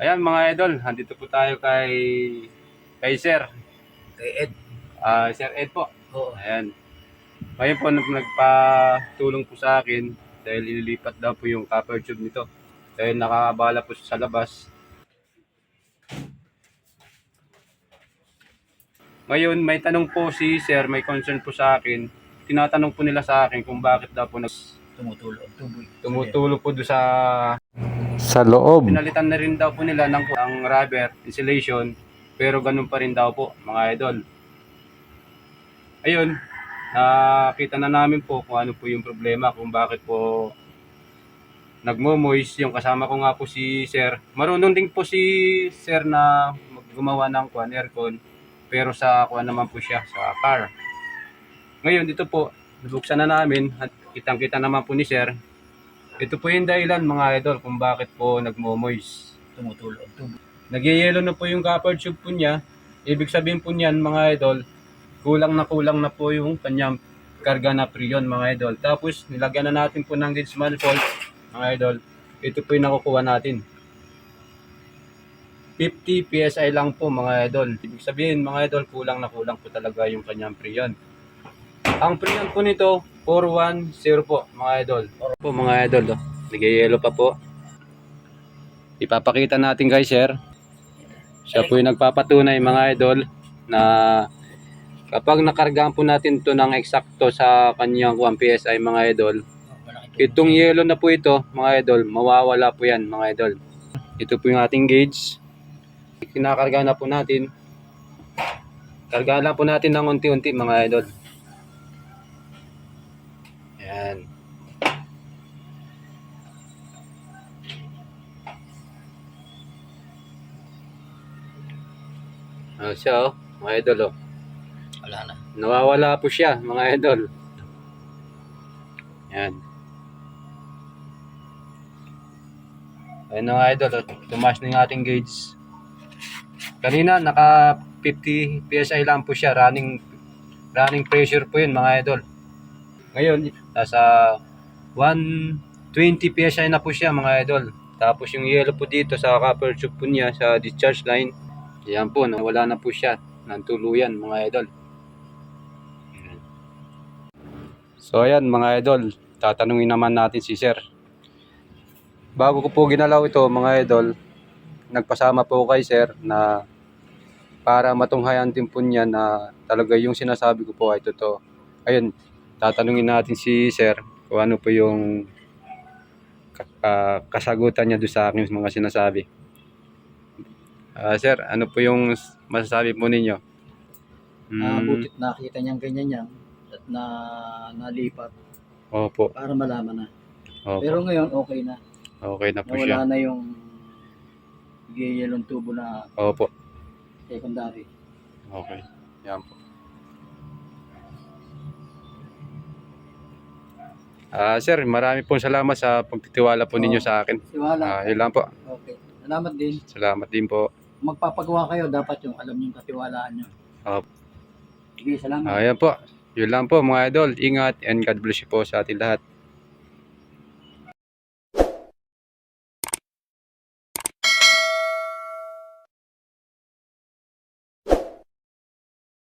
Ayan mga idol, andito po tayo kay kay Sir. Kay Ed. Ah, Sir Ed po. Oo. Ayan. Ngayon po nag- nagpatulong po sa akin dahil ililipat daw po yung copper tube nito. Dahil nakakabala po sa labas. Ngayon, may tanong po si Sir, may concern po sa akin. Tinatanong po nila sa akin kung bakit daw po nag Tumutulo. Tuboy. tumutulo po doon sa sa loob. Pinalitan na rin daw po nila ng ang rubber insulation pero ganun pa rin daw po mga idol. Ayun, nakita na namin po kung ano po yung problema kung bakit po nagmo-moist yung kasama ko nga po si Sir. Marunong din po si Sir na gumawa ng kuan aircon pero sa kuan naman po siya sa car. Ngayon dito po, nabuksan na namin at kitang-kita naman po ni Sir ito po yung dahilan mga idol kung bakit po nagmo-moist. Tumutulo. Nagyayelo na po yung copper tube po niya. Ibig sabihin po niyan mga idol, kulang na kulang na po yung kanyang karga na prion mga idol. Tapos nilagyan na natin po ng gauge manifold mga idol. Ito po yung nakukuha natin. 50 PSI lang po mga idol. Ibig sabihin mga idol, kulang na kulang po talaga yung kanyang prion. Ang prion po nito, 410 po mga idol. Po mga idol, oh. nagyayelo pa po. Ipapakita natin kay sir. Siya po yung nagpapatunay mga idol na kapag nakargaan po natin to ng eksakto sa kanyang 1 PSI mga idol. Itong yellow na po ito, mga idol, mawawala po yan, mga idol. Ito po yung ating gauge. Kinakarga na po natin. Karga lang po natin ng unti-unti, mga idol. Ano siya, oh, mga idol, oh. Wala na. Nawawala po siya, mga idol. Yan. Ayun mga idol, oh. tumaas na yung ating gauge. Kanina, naka 50 PSI lang po siya, running running pressure po yun mga idol. Ngayon, nasa 120 PSI na po siya mga idol. Tapos yung yellow po dito sa copper tube po niya sa discharge line, yan po, nawala na po siya ng tuluyan mga idol. So ayan mga idol, tatanungin naman natin si Sir. Bago ko po ginalaw ito mga idol, nagpasama po kay Sir na para matunghayan din po niya na talaga yung sinasabi ko po ay totoo. Ayun, tatanungin natin si Sir kung ano po yung ah, kasagutan niya doon sa aking mga sinasabi. Ah, sir, ano po yung masasabi po ninyo? Ah, Mm, butit nakita niyang ganyan niya at na nalipat opo, para malaman na. opo. Pero ngayon okay na. okay na po siya. Nawala na yung yellow tubo na Opo. secondary. Okay. Yan po. Ah, sir, marami pong salamat sa pagtitiwala po ninyo Oo. sa akin. Siwala. Ah, yun lang po. Okay. Salamat din. Salamat din po. Magpapagawa kayo, dapat yung alam yung katiwalaan nyo. Opo. Sige, salamat. Ah, yan po. Yun lang po mga idol. Ingat and God bless you po sa ating lahat.